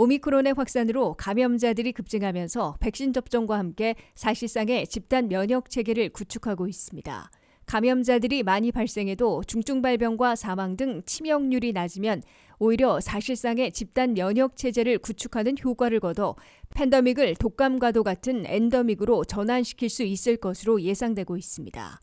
오미크론의 확산으로 감염자들이 급증하면서 백신 접종과 함께 사실상의 집단 면역 체계를 구축하고 있습니다. 감염자들이 많이 발생해도 중증 발병과 사망 등 치명률이 낮으면 오히려 사실상의 집단 면역 체제를 구축하는 효과를 거둬 팬더믹을 독감과도 같은 엔더믹으로 전환시킬 수 있을 것으로 예상되고 있습니다.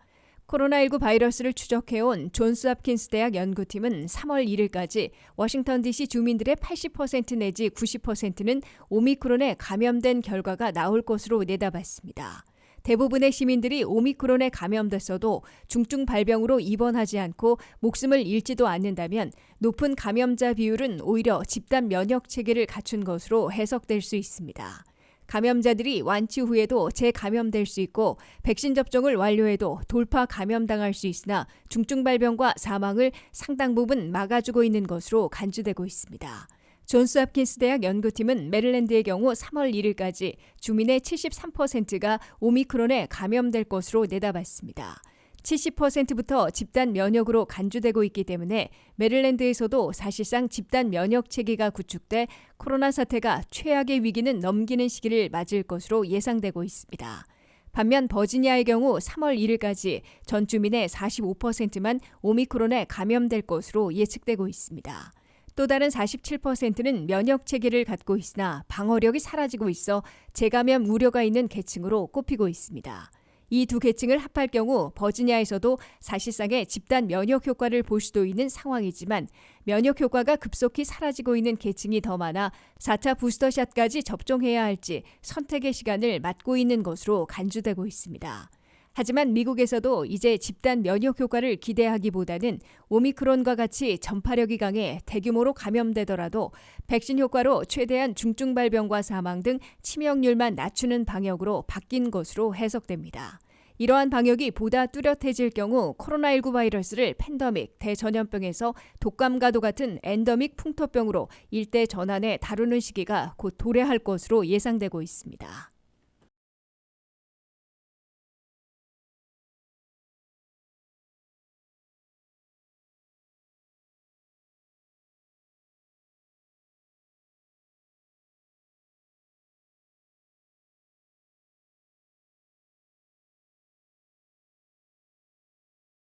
코로나19 바이러스를 추적해온 존스 홉킨스 대학 연구팀은 3월 1일까지 워싱턴 DC 주민들의 80% 내지 90%는 오미크론에 감염된 결과가 나올 것으로 내다봤습니다. 대부분의 시민들이 오미크론에 감염됐어도 중증 발병으로 입원하지 않고 목숨을 잃지도 않는다면 높은 감염자 비율은 오히려 집단 면역 체계를 갖춘 것으로 해석될 수 있습니다. 감염자들이 완치 후에도 재감염될 수 있고 백신 접종을 완료해도 돌파 감염당할 수 있으나 중증 발병과 사망을 상당 부분 막아주고 있는 것으로 간주되고 있습니다. 존스 홉킨스 대학 연구팀은 메릴랜드의 경우 3월 1일까지 주민의 73%가 오미크론에 감염될 것으로 내다봤습니다. 70%부터 집단 면역으로 간주되고 있기 때문에 메릴랜드에서도 사실상 집단 면역 체계가 구축돼 코로나 사태가 최악의 위기는 넘기는 시기를 맞을 것으로 예상되고 있습니다. 반면 버지니아의 경우 3월 1일까지 전 주민의 45%만 오미크론에 감염될 것으로 예측되고 있습니다. 또 다른 47%는 면역 체계를 갖고 있으나 방어력이 사라지고 있어 재감염 우려가 있는 계층으로 꼽히고 있습니다. 이 두 계층을 합할 경우 버지니아에서도 사실상의 집단 면역 효과를 볼 수도 있는 상황이지만 면역 효과가 급속히 사라지고 있는 계층이 더 많아 4차 부스터샷까지 접종해야 할지 선택의 시간을 맞고 있는 것으로 간주되고 있습니다. 하지만 미국에서도 이제 집단 면역 효과를 기대하기보다는 오미크론과 같이 전파력이 강해 대규모로 감염되더라도 백신 효과로 최대한 중증 발병과 사망 등 치명률만 낮추는 방역으로 바뀐 것으로 해석됩니다. 이러한 방역이 보다 뚜렷해질 경우 코로나19 바이러스를 팬더믹, 대전염병에서 독감과도 같은 엔더믹 풍토병으로 일대 전환해 다루는 시기가 곧 도래할 것으로 예상되고 있습니다.